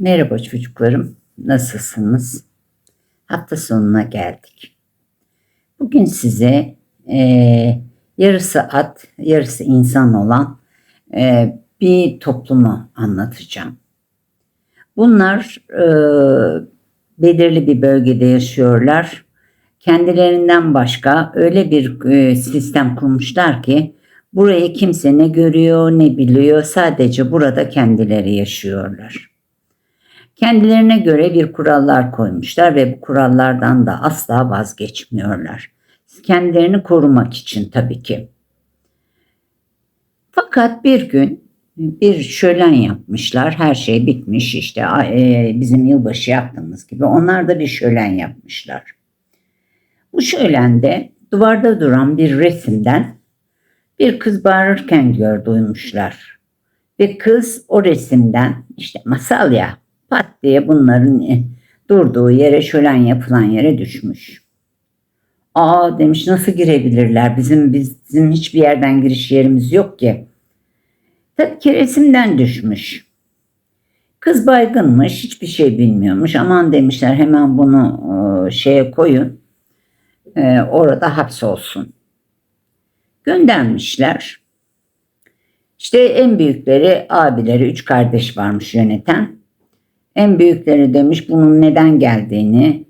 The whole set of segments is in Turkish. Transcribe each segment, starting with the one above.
Merhaba çocuklarım, nasılsınız? Hafta sonuna geldik. Bugün size eee, yarısı at, yarısı insan olan eee, bir toplumu anlatacağım. Bunlar eee, belirli bir bölgede yaşıyorlar. Kendilerinden başka öyle bir eee, sistem kurmuşlar ki burayı kimse ne görüyor ne biliyor. Sadece burada kendileri yaşıyorlar. Kendilerine göre bir kurallar koymuşlar ve bu kurallardan da asla vazgeçmiyorlar. Kendilerini korumak için tabii ki. Fakat bir gün bir şölen yapmışlar. Her şey bitmiş işte e, bizim yılbaşı yaptığımız gibi. Onlar da bir şölen yapmışlar. Bu şölende duvarda duran bir resimden bir kız bağırırken gör duymuşlar. Ve kız o resimden işte masal ya pat diye bunların e, durduğu yere şölen yapılan yere düşmüş. Aa demiş nasıl girebilirler? Bizim bizim hiçbir yerden giriş yerimiz yok ki. Tabii ki resimden düşmüş. Kız baygınmış, hiçbir şey bilmiyormuş. Aman demişler hemen bunu e, şeye koyun. E, orada hapsolsun. Göndermişler. İşte en büyükleri abileri, üç kardeş varmış yöneten. En büyükleri demiş bunun neden geldiğini,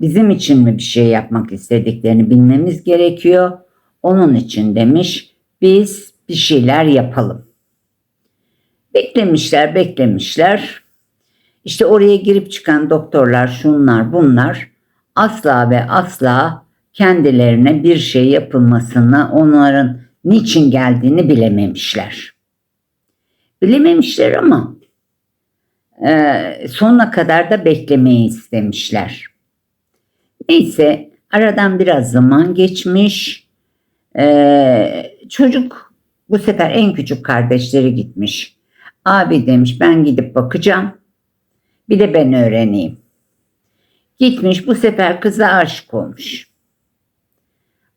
bizim için mi bir şey yapmak istediklerini bilmemiz gerekiyor. Onun için demiş biz bir şeyler yapalım. Beklemişler, beklemişler. İşte oraya girip çıkan doktorlar, şunlar, bunlar asla ve asla kendilerine bir şey yapılmasını, onların niçin geldiğini bilememişler. Bilememişler ama e, sonuna kadar da beklemeyi istemişler. Neyse aradan biraz zaman geçmiş. E, çocuk bu sefer en küçük kardeşleri gitmiş. Abi demiş ben gidip bakacağım. Bir de ben öğreneyim. Gitmiş bu sefer kıza aşık olmuş.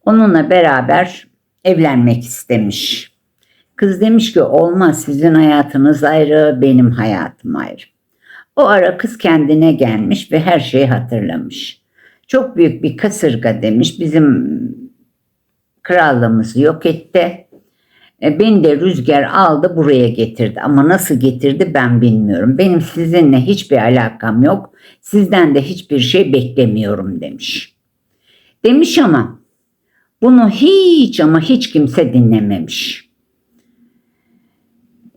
Onunla beraber evlenmek istemiş. Kız demiş ki olmaz sizin hayatınız ayrı benim hayatım ayrı. O ara kız kendine gelmiş ve her şeyi hatırlamış. Çok büyük bir kasırga demiş bizim krallığımızı yok etti. E, beni de rüzgar aldı buraya getirdi ama nasıl getirdi ben bilmiyorum. Benim sizinle hiçbir alakam yok. Sizden de hiçbir şey beklemiyorum demiş. Demiş ama bunu hiç ama hiç kimse dinlememiş.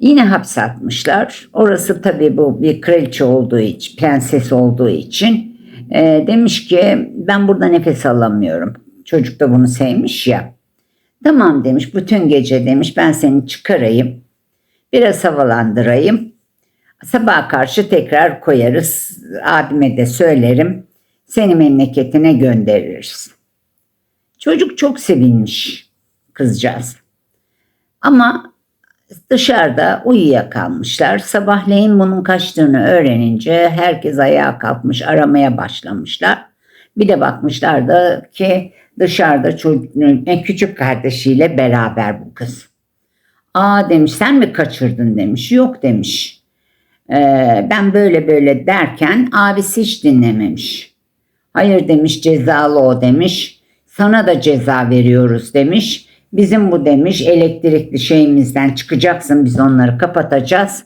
Yine hapse atmışlar. Orası tabii bu bir kraliçe olduğu için, prenses olduğu için e, demiş ki ben burada nefes alamıyorum. Çocuk da bunu sevmiş ya. Tamam demiş bütün gece demiş ben seni çıkarayım. Biraz havalandırayım. Sabaha karşı tekrar koyarız. Abime de söylerim. Seni memleketine göndeririz. Çocuk çok sevinmiş kızcağız. Ama dışarıda uyuyakalmışlar. Sabahleyin bunun kaçtığını öğrenince herkes ayağa kalkmış aramaya başlamışlar. Bir de bakmışlar da ki dışarıda çocuğun en küçük kardeşiyle beraber bu kız. Aa demiş sen mi kaçırdın demiş. Yok demiş. Ee, ben böyle böyle derken abisi hiç dinlememiş. Hayır demiş cezalı o demiş. Sana da ceza veriyoruz demiş. Bizim bu demiş elektrikli şeyimizden çıkacaksın biz onları kapatacağız.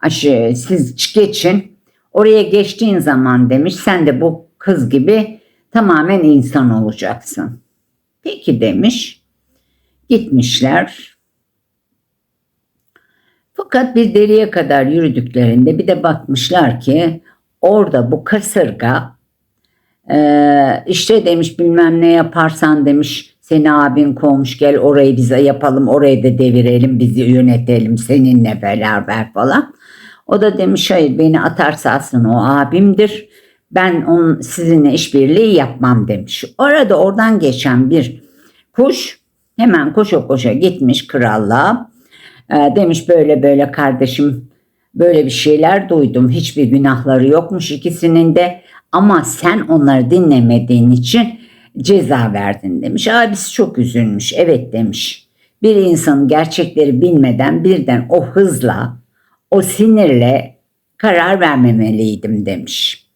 Aşı, siz geçin. Oraya geçtiğin zaman demiş sen de bu kız gibi tamamen insan olacaksın. Peki demiş. Gitmişler. Fakat bir deriye kadar yürüdüklerinde bir de bakmışlar ki orada bu kasırga işte demiş bilmem ne yaparsan demiş seni abin kovmuş gel orayı bize yapalım orayı da devirelim bizi yönetelim seninle beraber falan. O da demiş hayır beni atarsa aslında o abimdir. Ben onun sizinle işbirliği yapmam demiş. Orada oradan geçen bir kuş hemen koşa koşa gitmiş krallığa. Ee, demiş böyle böyle kardeşim böyle bir şeyler duydum. Hiçbir günahları yokmuş ikisinin de ama sen onları dinlemediğin için ceza verdin demiş. Abisi çok üzülmüş. Evet demiş. Bir insanın gerçekleri bilmeden birden o hızla, o sinirle karar vermemeliydim demiş.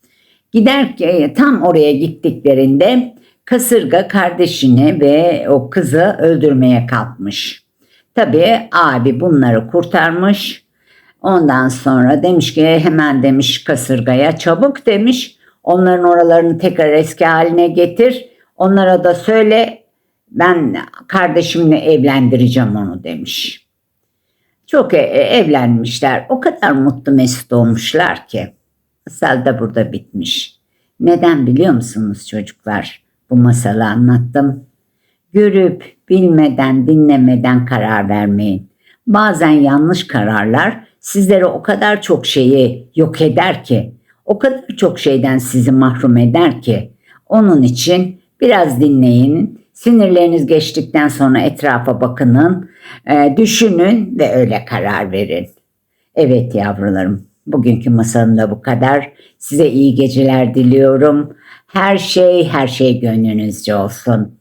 Gider ki tam oraya gittiklerinde kasırga kardeşini ve o kızı öldürmeye kalkmış. Tabii abi bunları kurtarmış. Ondan sonra demiş ki hemen demiş kasırgaya çabuk demiş. Onların oralarını tekrar eski haline getir. Onlara da söyle ben kardeşimle evlendireceğim onu demiş. Çok e- evlenmişler. O kadar mutlu mesut olmuşlar ki. Masal da burada bitmiş. Neden biliyor musunuz çocuklar? Bu masalı anlattım. Görüp bilmeden dinlemeden karar vermeyin. Bazen yanlış kararlar sizlere o kadar çok şeyi yok eder ki, o kadar çok şeyden sizi mahrum eder ki. Onun için biraz dinleyin. Sinirleriniz geçtikten sonra etrafa bakının, e, düşünün ve öyle karar verin. Evet yavrularım, bugünkü masalım da bu kadar. Size iyi geceler diliyorum. Her şey, her şey gönlünüzce olsun.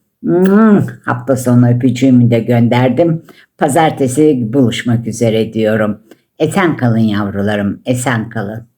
Hafta sonu öpücüğümü de gönderdim. Pazartesi buluşmak üzere diyorum. Esen kalın yavrularım, esen kalın.